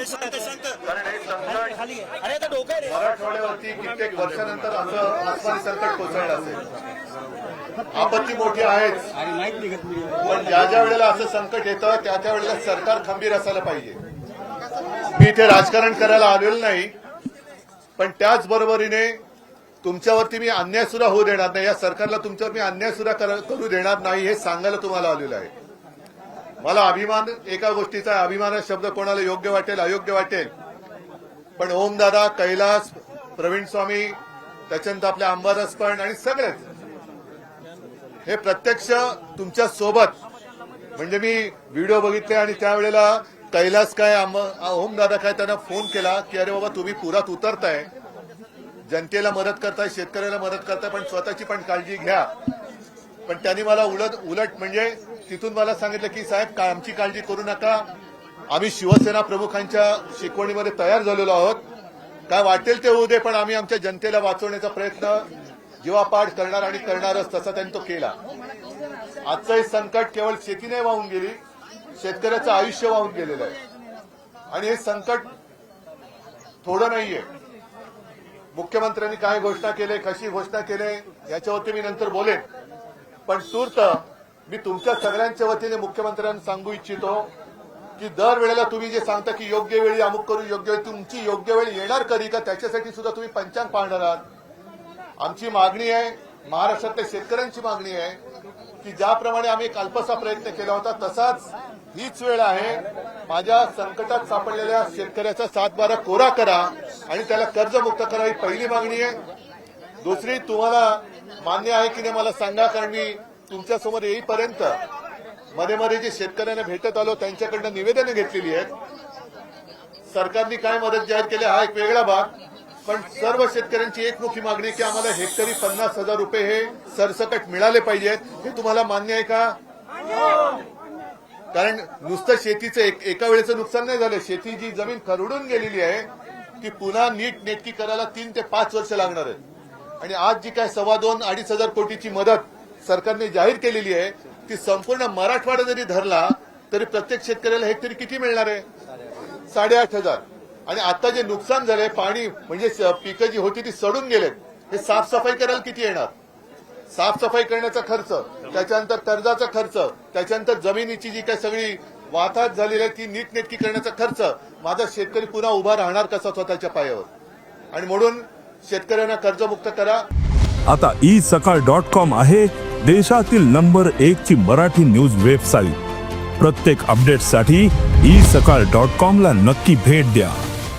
कारण हे संकट. मराठवाड्यावरती कित्येक वर्षानंतर असं आसमानी संकट कोसळलं असेल. आपत्ती मोठी आहेच. पण ज्या ज्या वेळेला असं संकट येतं त्या त्या वेळेला सरकार खंबीर असायला पाहिजे. मी इथे राजकारण करायला आलेलो नाही पण त्याच बरोबरीने तुमच्यावरती मी अन्याय सुद्धा होऊ देणार नाही. या सरकारला तुमच्यावर मी अन्याय सुद्धा करू देणार नाही हे सांगायला तुम्हाला आलेलं आहे. मला अभिमान एका गोष्टीचा आहे, शब्द कोणाला योग्य वाटेल अयोग्य वाटेल. पण ओमदादा कैलास प्रवीण स्वामी त्याच्यानंतर आपले अंबादास पण आणि सगळेच. हे प्रत्यक्ष तुमच्यासोबत. म्हणजे मी व्हिडिओ बघितले आणि त्यावेळेला कैलास काय ओम ओमदादा काय त्यांना फोन केला की अरे बाबा तुम्ही पुरात उतरताय. जनतेला मदत करताय शेतकऱ्याला मदत करताय पण स्वतःची पण काळजी घ्या. पण त्यांनी मला उलट उलट म्हणजे तिथून मला सांगितलं की साहेब का आमची काळजी करू नका. आम्ही शिवसेना प्रमुखांच्या शिकवणीमध्ये तयार झालेलो आहोत. काय वाटेल ते होऊ दे पण आम्ही आमच्या जनतेला वाचवण्याचा प्रयत्न जीवापाठ करणार आणि करणारच तसा त्यांनी तो केला. आजचं हे संकट केवळ शेतीने वाहून गेली शेतकऱ्याचं आयुष्य वाहून गेलेलं आहे. आणि हे संकट थोडं नाहीये. मुख्यमंत्र्यांनी काय घोषणा केले कशी घोषणा केले याच्यावरती मी नंतर बोलेन. पण तूर्त मी तुमच्या सगळ्यांच्या वतीने मुख्यमंत्र्यांना सांगू इच्छितो की दरवेळेला तुम्ही जे सांगता की योग्य वेळी अमुक करू योग्य वेळी तुमची योग्य वेळ येणार कधी का त्याच्यासाठी सुद्धा तुम्ही पंचांग पाहणार आहात. आमची मागणी आहे महाराष्ट्रातल्या शेतकऱ्यांची मागणी आहे की ज्याप्रमाणे आम्ही एक अल्पसा प्रयत्न केला होता तसाच हीच वेळ आहे. माझ्या संकटात सापडलेल्या शेतकऱ्याचा सातबारा कोरा करा आणि त्याला कर्जमुक्त करा ही पहिली मागणी आहे. दुसरी तुम्हाला मान्य आहे की नाही मला सांगा कारण मी तुमच्यासमोर येईपर्यंत मध्ये मध्ये जे शेतकऱ्यांना भेटत आलो त्यांच्याकडनं निवेदनं घेतलेली आहेत. सरकारने काय मदत जाहीर केली हा एक वेगळा भाग. पण सर्व शेतकऱ्यांची एकमुखी मागणी की आम्हाला हेक्टरी पन्नास हजार रुपये हे सरसकट मिळाले पाहिजेत. हे तुम्हाला मान्य आहे का? कारण नुसतं शेतीचं एक- एका वेळेचं नुकसान नाही झालं. शेती जी जमीन खरडून गेलेली आहे ती पुन्हा नीट नेटकी करायला तीन ते पाच वर्ष लागणार आहेत. आणि आज जी काय सव्वा दोन अडीच हजार कोटीची मदत सरकारने जाहीर केलेली आहे ती संपूर्ण मराठवाडा जरी धरला तरी प्रत्येक शेतकऱ्याला हेक्टरी किती मिळणार आहे? साडेआठ हजार. आणि आता जे नुकसान झालंय पाणी म्हणजे पिकं जी होती ती सडून गेलेत. हे साफसफाई करायला किती येणार? साफसफाई करण्याचा खर्च त्याच्यानंतर कर्जाचा खर्च त्याच्यानंतर जमिनीची जी काय सगळी वाताहत झालेली आहे ती नीटनेटकी करण्याचा खर्च. माझा शेतकरी पुन्हा उभा राहणार कसा स्वतःच्या पायावर? आणि म्हणून शेतकऱ्यांना कर्जमुक्त करा. आता ई सकाळ डॉट कॉम आहे देशातील नंबर एक ची मराठी न्यूज वेबसाईट प्रत्येक अपडेटसाठी ई सकाळ डॉट कॉम ला नक्की भेट द्या.